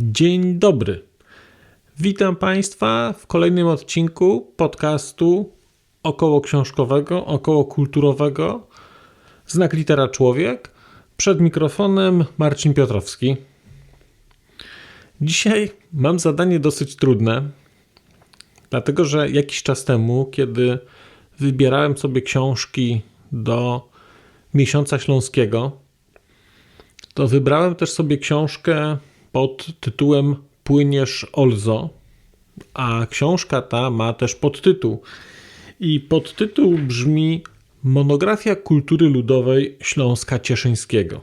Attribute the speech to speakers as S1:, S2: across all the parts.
S1: Dzień dobry. Witam Państwa w kolejnym odcinku podcastu około książkowego, około kulturowego Znak Litera Człowiek. Przed mikrofonem Marcin Piotrowski. Dzisiaj mam zadanie dosyć trudne, dlatego że jakiś czas temu, kiedy wybierałem sobie książki do Miesiąca Śląskiego, to wybrałem też sobie książkę pod tytułem Płyniesz Olzo, a książka ta ma też podtytuł. I podtytuł brzmi Monografia kultury ludowej Śląska Cieszyńskiego.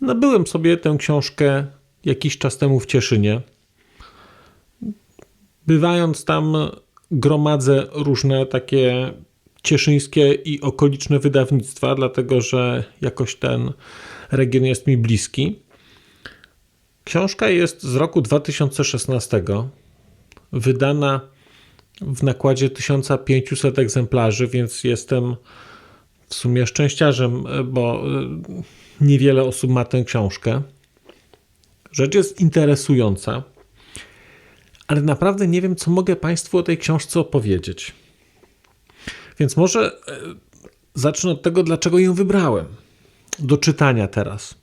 S1: Nabyłem sobie tę książkę jakiś czas temu w Cieszynie. Bywając tam, gromadzę różne takie cieszyńskie i okoliczne wydawnictwa, dlatego że jakoś ten region jest mi bliski. Książka jest z roku 2016, wydana w nakładzie 1500 egzemplarzy, więc jestem w sumie szczęściarzem, bo e, niewiele osób ma tę książkę. Rzecz jest interesująca, ale naprawdę nie wiem, co mogę Państwu o tej książce opowiedzieć. Więc może e, zacznę od tego, dlaczego ją wybrałem do czytania teraz.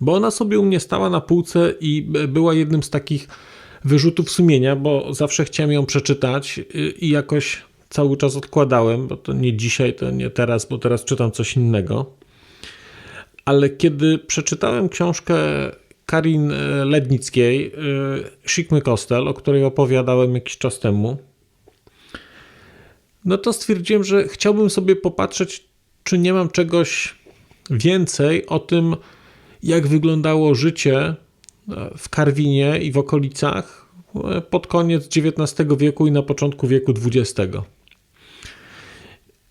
S1: Bo ona sobie u mnie stała na półce i była jednym z takich wyrzutów sumienia, bo zawsze chciałem ją przeczytać i jakoś cały czas odkładałem, bo to nie dzisiaj, to nie teraz, bo teraz czytam coś innego. Ale kiedy przeczytałem książkę Karin Lednickiej, Sikmy Kostel, o której opowiadałem jakiś czas temu, no to stwierdziłem, że chciałbym sobie popatrzeć, czy nie mam czegoś więcej o tym, jak wyglądało życie e, w Karwinie i w okolicach e, pod koniec XIX wieku i na początku wieku XX.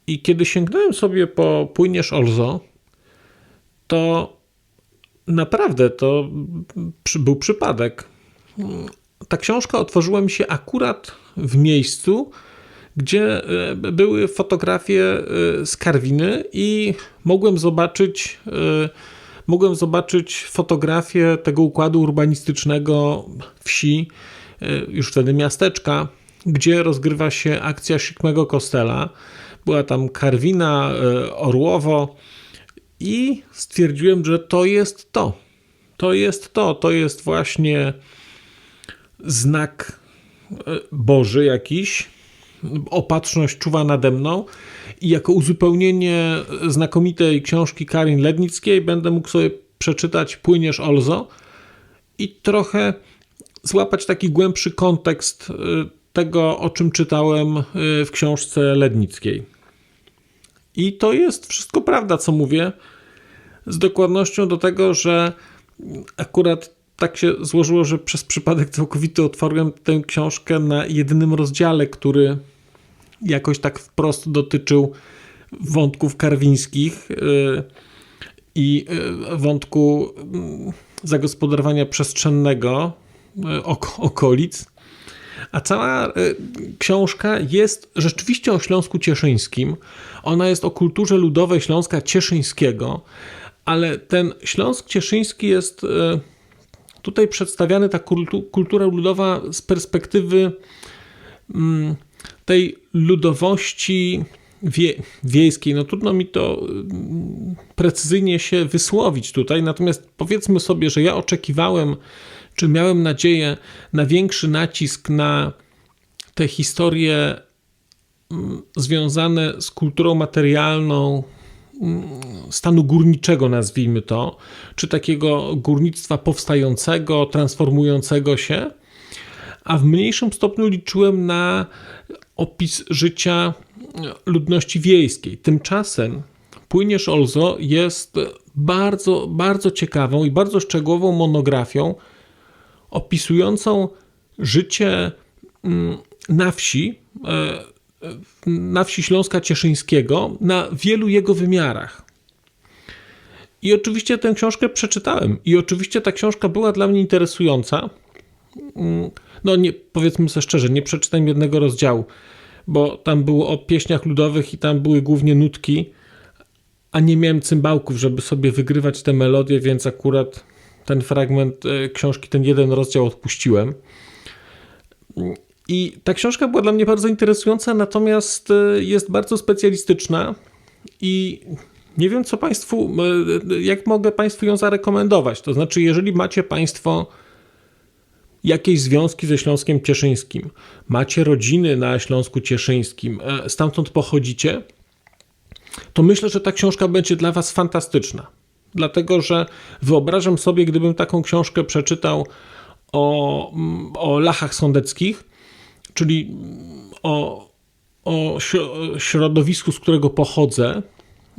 S1: I kiedy sięgnąłem sobie po Płyniesz Olzo, to naprawdę to był przypadek. Ta książka otworzyła mi się akurat w miejscu, gdzie e, były fotografie z Karwiny i mogłem zobaczyć mogłem zobaczyć fotografię tego układu urbanistycznego wsi, e, już wtedy miasteczka, gdzie rozgrywa się akcja Sikmego Kostela. Była tam Karwina, e, Orłowo i stwierdziłem, że to jest to. To jest to. To jest właśnie znak e, Boży jakiś. Opatrzność czuwa nade mną i jako uzupełnienie znakomitej książki Karin Lednickiej będę mógł sobie przeczytać Płyniesz Olzo i trochę złapać taki głębszy kontekst y, tego, o czym czytałem y, w książce Lednickiej. I to jest wszystko prawda, co mówię, z dokładnością do tego, że akurat tak się złożyło, że przez przypadek całkowity otworzyłem tę książkę na jedynym rozdziale, który jakoś tak wprost dotyczył wątków karwińskich y, i y, wątku mm, zagospodarowania przestrzennego y, okolic. A cała książka jest rzeczywiście o Śląsku Cieszyńskim. Ona jest o kulturze ludowej Śląska Cieszyńskiego, ale ten Śląsk Cieszyński jest tutaj przedstawiany, ta kultura ludowa z perspektywy mm, tej ludowości wie, wiejskiej, no trudno mi to mm, precyzyjnie się wysłowić tutaj, natomiast powiedzmy sobie, że ja oczekiwałem, czy miałem nadzieję na większy nacisk na te historie mm, związane z kulturą materialną stanu górniczego, nazwijmy to, czy takiego górnictwa powstającego, transformującego się, a w mniejszym stopniu liczyłem na opis życia ludności wiejskiej. Tymczasem Płyniesz Olzo jest bardzo, bardzo ciekawą i bardzo szczegółową monografią opisującą życie mm, na wsi, e, na wsi Śląska Cieszyńskiego na wielu jego wymiarach. I oczywiście tę książkę przeczytałem i oczywiście ta książka była dla mnie interesująca. Mm, no nie, powiedzmy sobie szczerze, nie przeczytałem jednego rozdziału, bo tam było o pieśniach ludowych i tam były głównie nutki, a nie miałem cymbałków, żeby sobie wygrywać te melodie, więc akurat ten fragment książki, ten jeden rozdział odpuściłem. I ta książka była dla mnie bardzo interesująca, natomiast jest bardzo specjalistyczna i nie wiem, co Państwu, jak mogę Państwu ją zarekomendować. To znaczy, jeżeli macie Państwo jakieś związki ze Śląskiem Cieszyńskim, macie rodziny na Śląsku Cieszyńskim, e, stamtąd pochodzicie, to myślę, że ta książka będzie dla Was fantastyczna. Dlatego, że wyobrażam sobie, gdybym taką książkę przeczytał o, o lachach sądeckich, czyli o, o środowisku, z którego pochodzę,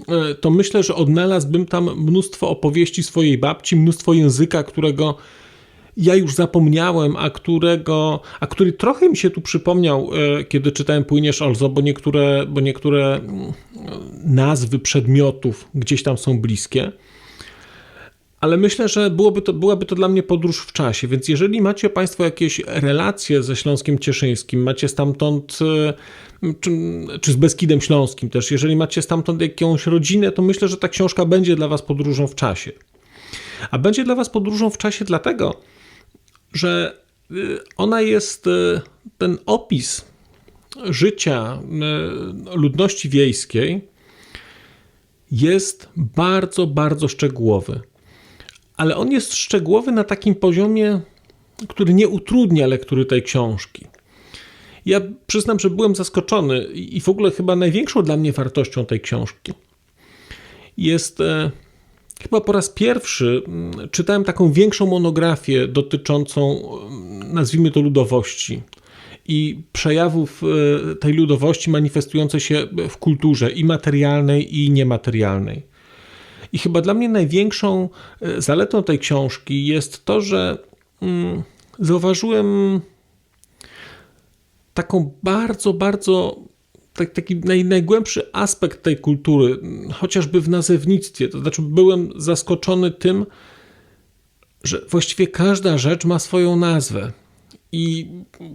S1: e, to myślę, że odnalazłbym tam mnóstwo opowieści swojej babci, mnóstwo języka, którego ja już zapomniałem, a którego, a który trochę mi się tu przypomniał, e, kiedy czytałem Płyniesz Olzo, bo niektóre, bo niektóre mm, nazwy przedmiotów gdzieś tam są bliskie. Ale myślę, że byłoby to, byłaby to dla mnie podróż w czasie, więc jeżeli macie Państwo jakieś relacje ze Śląskiem Cieszyńskim, macie stamtąd, e, czy, czy z Beskidem Śląskim też, jeżeli macie stamtąd jakąś rodzinę, to myślę, że ta książka będzie dla Was podróżą w czasie. A będzie dla Was podróżą w czasie dlatego, że y, ona jest y, ten opis życia y, ludności wiejskiej jest bardzo, bardzo szczegółowy. Ale on jest szczegółowy na takim poziomie, który nie utrudnia lektury tej książki. Ja przyznam, że byłem zaskoczony i w ogóle chyba największą dla mnie wartością tej książki jest e, Chyba po raz pierwszy mm, czytałem taką większą monografię dotyczącą, mm, nazwijmy to, ludowości i przejawów e, tej ludowości manifestującej się w kulturze i materialnej, i niematerialnej. I chyba dla mnie największą e, zaletą tej książki jest to, że mm, zauważyłem taką bardzo, bardzo tak, taki naj, najgłębszy aspekt tej kultury, chociażby w nazewnictwie. To znaczy, byłem zaskoczony tym, że właściwie każda rzecz ma swoją nazwę. I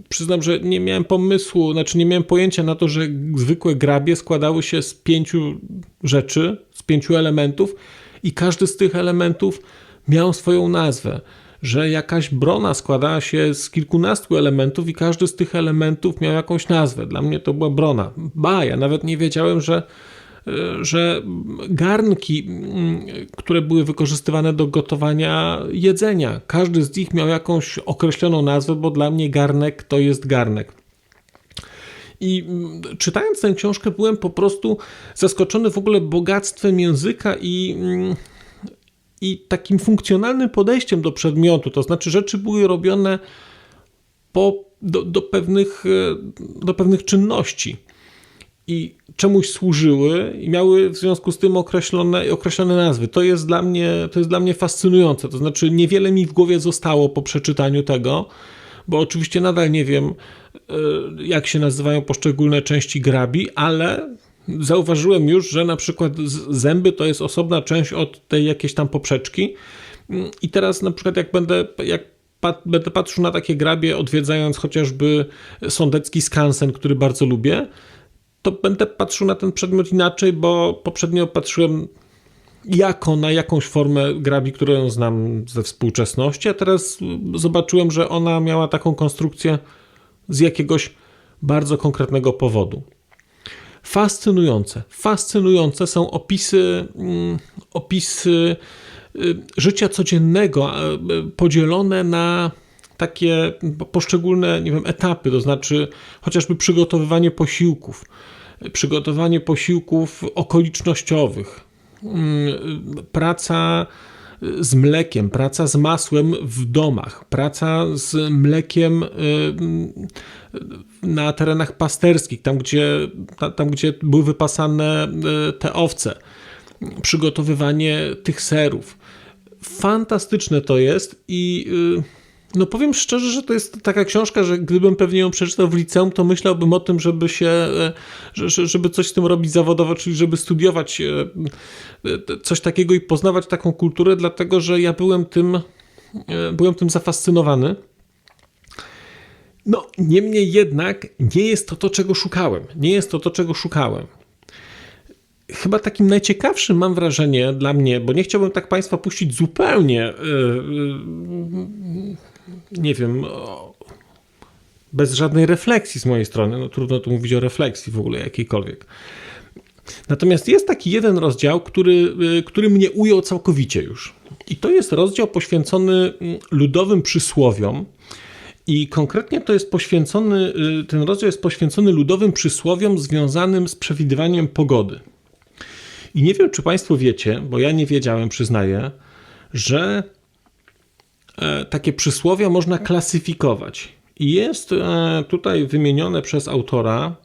S1: przyznam, że nie miałem pomysłu, znaczy nie miałem pojęcia na to, że zwykłe grabie składały się z pięciu rzeczy, z pięciu elementów, i każdy z tych elementów miał swoją nazwę że jakaś brona składała się z kilkunastu elementów i każdy z tych elementów miał jakąś nazwę. Dla mnie to była brona. Ba, ja nawet nie wiedziałem, że że garnki, które były wykorzystywane do gotowania jedzenia, każdy z nich miał jakąś określoną nazwę, bo dla mnie garnek to jest garnek. I czytając tę książkę, byłem po prostu zaskoczony w ogóle bogactwem języka i i takim funkcjonalnym podejściem do przedmiotu. To znaczy, rzeczy były robione po, do, do, pewnych, e, do pewnych czynności i czemuś służyły i miały w związku z tym określone, określone nazwy. To jest, dla mnie, to jest dla mnie fascynujące. To znaczy, niewiele mi w głowie zostało po przeczytaniu tego, bo oczywiście nadal nie wiem, e, jak się nazywają poszczególne części grabi, ale zauważyłem już, że na przykład zęby to jest osobna część od tej jakiejś tam poprzeczki. I teraz na przykład jak będę, jak będę patrzył na takie grabie, odwiedzając chociażby sądecki skansen, który bardzo lubię, to będę patrzył na ten przedmiot inaczej, bo poprzednio patrzyłem jako na jakąś formę grabi, którą znam ze współczesności, a teraz zobaczyłem, że ona miała taką konstrukcję z jakiegoś bardzo konkretnego powodu fascynujące. Fascynujące są opisy, mm, opisy y, życia codziennego, podzielone na takie poszczególne, nie wiem, etapy, to znaczy chociażby przygotowywanie posiłków, przygotowanie posiłków okolicznościowych, mm, praca z mlekiem, praca z masłem w domach, praca z mlekiem y, na terenach pasterskich, tam gdzie, tam, gdzie były wypasane y, te owce, przygotowywanie tych serów. Fantastyczne to jest i y, no powiem szczerze, że to jest taka książka, że gdybym pewnie ją przeczytał w liceum, to myślałbym o tym, żeby się, e, żeby coś z tym robić zawodowo, czyli żeby studiować e, e, coś takiego i poznawać taką kulturę, dlatego że ja byłem tym, byłem tym zafascynowany. No, niemniej jednak nie jest to to, czego szukałem. Nie jest to to, czego szukałem. chyba takim najciekawszym mam wrażenie dla mnie, bo nie chciałbym tak Państwa puścić zupełnie, nie wiem, bez żadnej refleksji z mojej strony. No trudno tu mówić o refleksji w ogóle jakiejkolwiek. Natomiast jest taki jeden rozdział, który, który mnie ujął całkowicie już. I to jest rozdział poświęcony mm, ludowym przysłowiom. I konkretnie to jest poświęcony, y, ten rozdział jest poświęcony ludowym przysłowiom związanym z przewidywaniem pogody. I nie wiem, czy Państwo wiecie, bo ja nie wiedziałem, przyznaję, że takie przysłowia można klasyfikować. I jest e, tutaj wymienione przez autora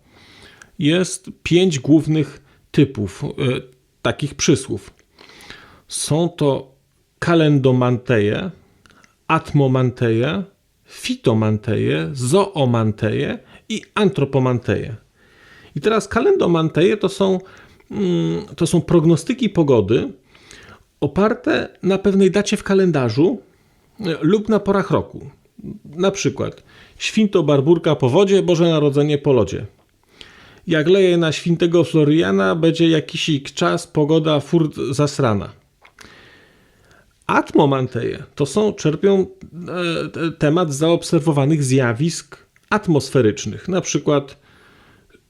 S1: jest pięć głównych typów e, takich przysłów. Są to kalendomanteje, atmomanteje, fitomanteje, zoomanteje i antropomanteje. I teraz kalendomanteje to są, mm, to są prognostyki pogody oparte na pewnej dacie w kalendarzu e, lub na porach roku. Na przykład święto barburka po wodzie, Boże Narodzenie po lodzie. Jak leje na świętego Floriana, będzie jakiś czas pogoda furt zasrana. Atmomanteje to są, czerpią e, temat zaobserwowanych zjawisk atmosferycznych, na przykład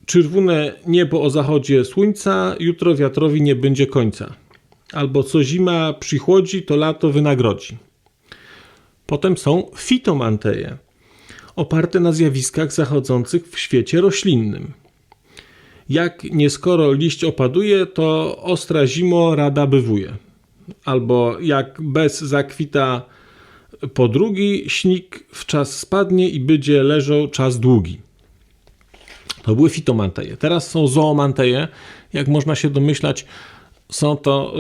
S1: czerwone niebo o zachodzie słońca, jutro wiatrowi nie będzie końca. Albo co zima przychodzi, to lato wynagrodzi. Potem są fitomanteje, oparte na zjawiskach zachodzących w świecie roślinnym. Jak nieskoro liść opaduje, to ostra zimo rada bywuje. Albo jak bez zakwita po drugi, śnik w czas spadnie i będzie leżał czas długi. To były fitomanteje. Teraz są zoomanteje. Jak można się domyślać, są to,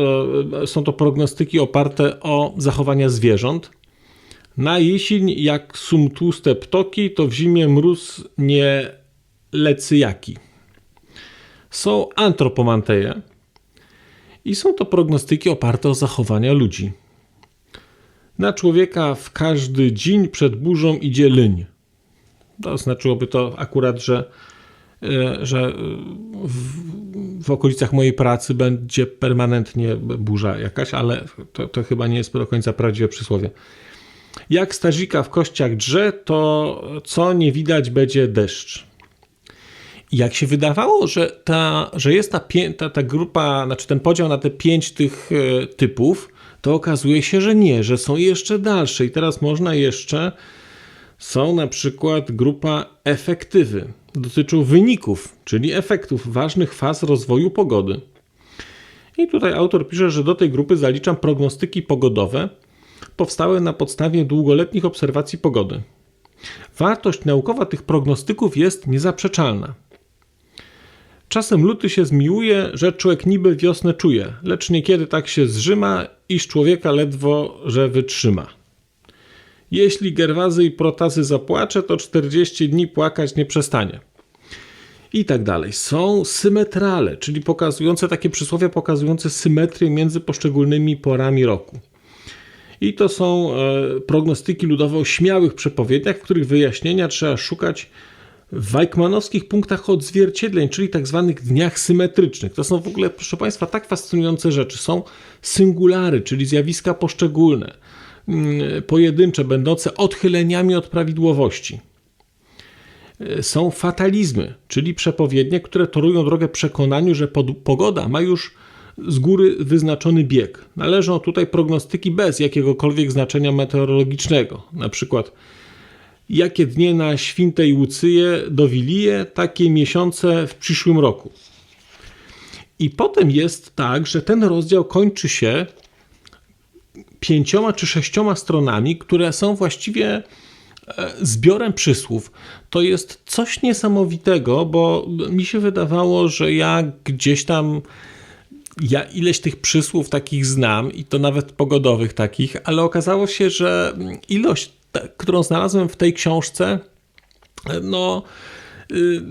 S1: e, są to prognostyki oparte o zachowania zwierząt. Na jesień, jak sum tłuste ptoki, to w zimie mróz nie lecy jaki są antropomanteje i są to prognostyki oparte o zachowania ludzi. Na człowieka w każdy dzień przed burzą idzie lyń. To znaczyłoby to akurat, że, e, że w, w okolicach mojej pracy będzie permanentnie burza jakaś, ale to, to chyba nie jest do końca prawdziwe przysłowie. Jak starzika w kościach drze, to co nie widać będzie deszcz jak się wydawało, że, ta, że jest ta, ta, ta grupa, znaczy ten podział na te pięć tych e, typów, to okazuje się, że nie, że są jeszcze dalsze. I teraz można jeszcze, są na przykład grupa efektywy. Dotyczą wyników, czyli efektów ważnych faz rozwoju pogody. I tutaj autor pisze, że do tej grupy zaliczam prognostyki pogodowe powstałe na podstawie długoletnich obserwacji pogody. Wartość naukowa tych prognostyków jest niezaprzeczalna. Czasem luty się zmiłuje, że człowiek niby wiosnę czuje, lecz niekiedy tak się zrzyma, iż człowieka ledwo, że wytrzyma. Jeśli Gerwazy i Protazy zapłacze, to 40 dni płakać nie przestanie. I tak dalej. Są symetrale, czyli pokazujące takie przysłowie pokazujące symetrię między poszczególnymi porami roku. I to są e, prognostyki ludowe o śmiałych przepowiedniach, w których wyjaśnienia trzeba szukać w Weikmanowskich punktach odzwierciedleń, czyli tak zwanych dniach symetrycznych. To są w ogóle, proszę Państwa, tak fascynujące rzeczy. Są singulary, czyli zjawiska poszczególne, mm, pojedyncze, będące odchyleniami od prawidłowości. E, są fatalizmy, czyli przepowiednie, które torują drogę przekonaniu, że pogoda ma już z góry wyznaczony bieg. Należą tutaj prognostyki bez jakiegokolwiek znaczenia meteorologicznego, na przykład jakie dnie na świętej Łucyję dowilije, takie miesiące w przyszłym roku. I potem jest tak, że ten rozdział kończy się pięcioma czy sześcioma stronami, które są właściwie e, zbiorem przysłów. To jest coś niesamowitego, bo mi się wydawało, że ja gdzieś tam ja ileś tych przysłów takich znam i to nawet pogodowych takich, ale okazało się, że ilość którą znalazłem w tej książce, no y,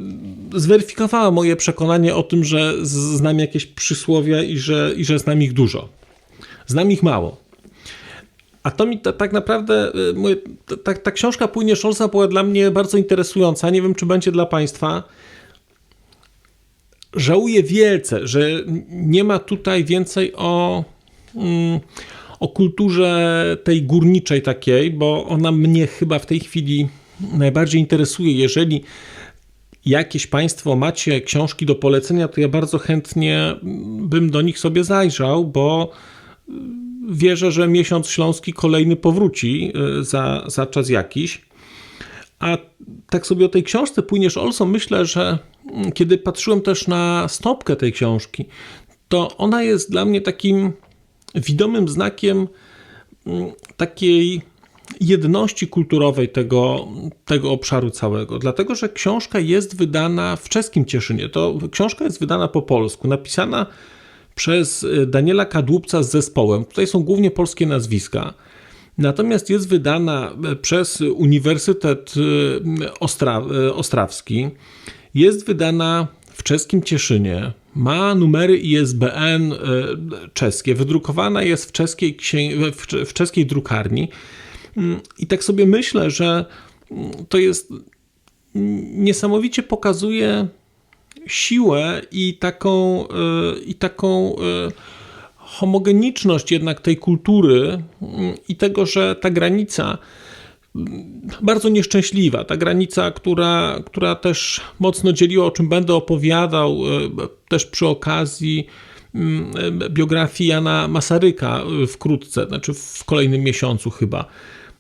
S1: zweryfikowała moje przekonanie o tym, że znam jakieś przysłowia i że, i że znam ich dużo. Znam ich mało. A to mi ta, tak naprawdę, y, ta, ta książka Płynie Szolca była dla mnie bardzo interesująca. Nie wiem, czy będzie dla Państwa. Żałuję wielce, że nie ma tutaj więcej o, mm, o kulturze tej górniczej takiej, bo ona mnie chyba w tej chwili najbardziej interesuje. Jeżeli jakieś Państwo macie książki do polecenia, to ja bardzo chętnie bym do nich sobie zajrzał, bo wierzę, że miesiąc śląski kolejny powróci y, za, za czas jakiś. A tak sobie o tej książce płyniesz Olso, myślę, że mm, kiedy patrzyłem też na stopkę tej książki, to ona jest dla mnie takim widomym znakiem mm, takiej jedności kulturowej tego, tego obszaru całego. Dlatego, że książka jest wydana w czeskim Cieszynie. To książka jest wydana po polsku, napisana przez y, Daniela Kadłubca z zespołem. Tutaj są głównie polskie nazwiska. Natomiast jest wydana y, przez Uniwersytet y, Ostra Ostrawski. Jest wydana w czeskim Cieszynie. Ma numery ISBN czeskie. Wydrukowana jest w czeskiej, w czeskiej drukarni. Mm, I tak sobie myślę, że mm, to jest niesamowicie pokazuje siłę i taką, e, i taką e, homogeniczność jednak tej kultury mm, i tego, że ta granica mm, bardzo nieszczęśliwa, ta granica, która, która też mocno dzieliła, o czym będę opowiadał e, też przy okazji mm, biografii Jana Masaryka wkrótce, znaczy w kolejnym miesiącu chyba.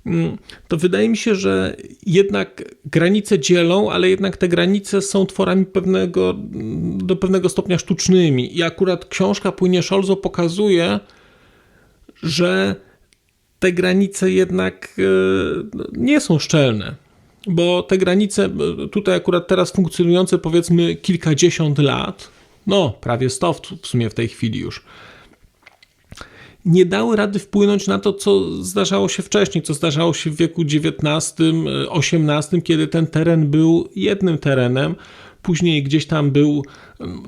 S1: Mm, to wydaje mi się, że jednak granice dzielą, ale jednak te granice są tworami pewnego, do pewnego stopnia sztucznymi. I akurat książka Płynie Szolzo pokazuje, że te granice jednak e, nie są szczelne. Bo te granice, e, tutaj akurat teraz funkcjonujące powiedzmy kilkadziesiąt lat, no prawie sto w sumie w tej chwili już, nie dały rady wpłynąć na to, co zdarzało się wcześniej, co zdarzało się w wieku XIX, XVIII, kiedy ten teren był jednym terenem. Później gdzieś tam był,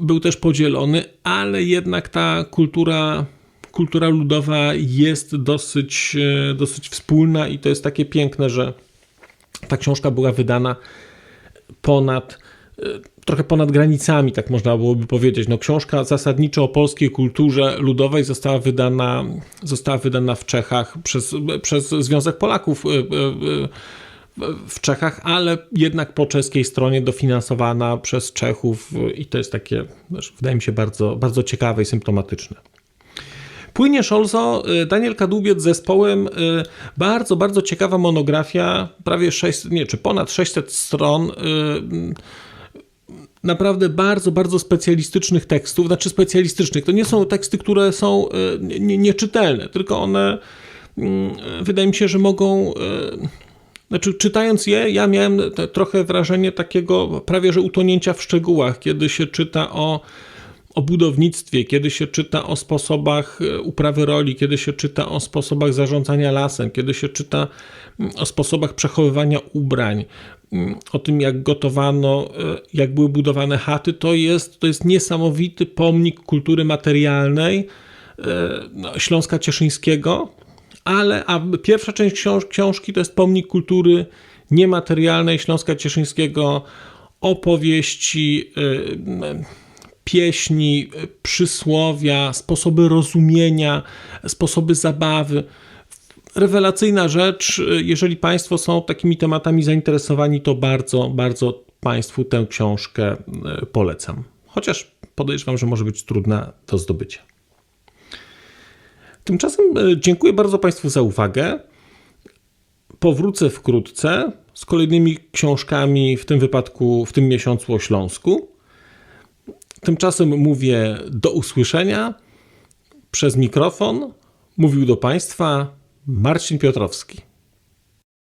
S1: był też podzielony, ale jednak ta kultura, kultura ludowa jest dosyć, e, dosyć wspólna i to jest takie piękne, że ta książka była wydana ponad e, trochę ponad granicami, tak można byłoby powiedzieć. No, książka zasadniczo o polskiej kulturze ludowej została wydana, została wydana w Czechach przez, przez Związek Polaków y, y, y, w Czechach, ale jednak po czeskiej stronie dofinansowana przez Czechów i to jest takie, wydaje mi się, bardzo, bardzo ciekawe i symptomatyczne. Płynie Szolzo, Daniel Kadłubiec z zespołem, bardzo, bardzo ciekawa monografia, prawie 600, nie, czy ponad 600 stron naprawdę bardzo, bardzo specjalistycznych tekstów, znaczy specjalistycznych. To nie są teksty, które są e, nieczytelne, tylko one mm, wydaje mi się, że mogą. E, znaczy, czytając je, ja miałem trochę wrażenie takiego prawie że utonięcia w szczegółach, kiedy się czyta o, o budownictwie, kiedy się czyta o sposobach e, uprawy roli, kiedy się czyta o sposobach zarządzania lasem, kiedy się czyta mm, o sposobach przechowywania ubrań, o tym, jak gotowano, e, jak były budowane chaty, to jest, to jest niesamowity pomnik kultury materialnej e, no, Śląska Cieszyńskiego, ale a pierwsza część książ książki to jest pomnik kultury niematerialnej Śląska Cieszyńskiego, opowieści, e, pieśni, przysłowia, sposoby rozumienia, sposoby zabawy rewelacyjna rzecz. Jeżeli Państwo są takimi tematami zainteresowani, to bardzo, bardzo Państwu tę książkę e, polecam. Chociaż podejrzewam, że może być trudna do zdobycia. Tymczasem e, dziękuję bardzo Państwu za uwagę. Powrócę wkrótce z kolejnymi książkami, w tym wypadku w tym miesiącu o Śląsku. Tymczasem mówię do usłyszenia przez mikrofon. Mówił do Państwa Marcin Piotrowski.